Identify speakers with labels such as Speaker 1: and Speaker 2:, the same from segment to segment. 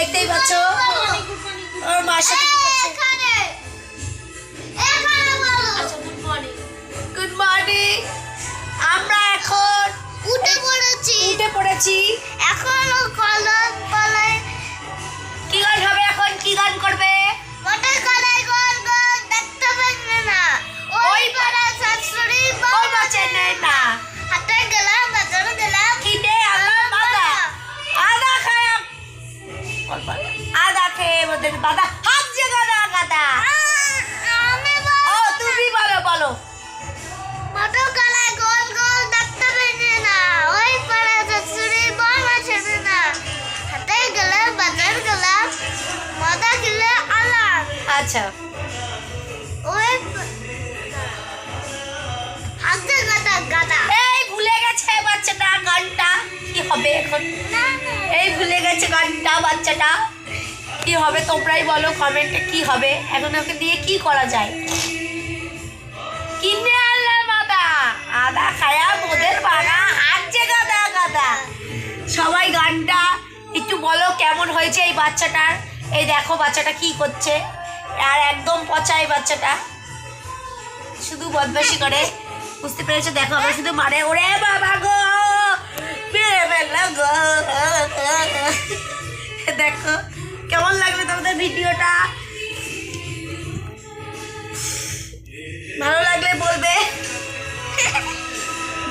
Speaker 1: দেখতেই
Speaker 2: পাচ্ছ? ওর মার
Speaker 1: সাথে গুড মর্নিং আচ্ছা, আমরা এখন
Speaker 2: উঠে পড়েছি।
Speaker 1: উঠে পড়েছি।
Speaker 2: এখন কলম কলম
Speaker 1: কি গান হবে এখন? কি গান করবে? ওদের বাদা হাত যে গাদা গাদা
Speaker 2: আমি
Speaker 1: ও তুমি বলো বলো।
Speaker 2: মোটর কলাই গোল গোল দেখতে পারবে না। ওই পাড়া শাশুড়ি বউ বাঁচে না। হাতে গেলাম বাজার গেলাম মজা খেলে আলাম
Speaker 1: আচ্ছা।
Speaker 2: ওই হাতে গাদা গাদা।
Speaker 1: এই ভুলে গেছে বাচ্চাটা গানটা। কি হবে এখন? এই ভুলে গেছে গানটা বাচ্চাটা। কি হবে তোমরাই বলো কমেন্টে কি হবে, এখন ওকে দিয়ে কি করা যায়? কিনে আনলাম আদা। আদা খায়া মোদের বাগা যে গাদা গাদা। সবাই গানটা, একটু বলো কেমন হয়েছে এই বাচ্চাটার? এই দেখো বাচ্চাটা কি করছে। আর একদম পচা এই বাচ্চাটা। শুধু বদমাশি করে। বুঝতে পেরেছ? দেখো, আমরা শুধু মারে, ওরে বাবা গো। দেখো।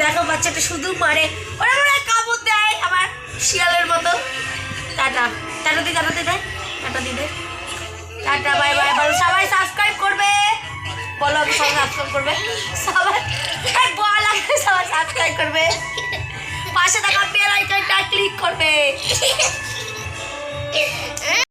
Speaker 1: দেখো বাচ্চাটা শুধু মারে। ওরা ওরা কামড় দেয় আবার শিয়ালের মতো। টাটা। টাটা দি টাটা দি দেয় টাটা দি দে। টাটা, বাই বাই বলো সবাই সাবস্ক্রাইব করবে। বলো আমি সবাই সাবস্ক্রাইব করবে। সবাই বল আগে সবাই সাবস্ক্রাইব করবে। পাশে থাকা বেল আইকনটা ক্লিক করবে।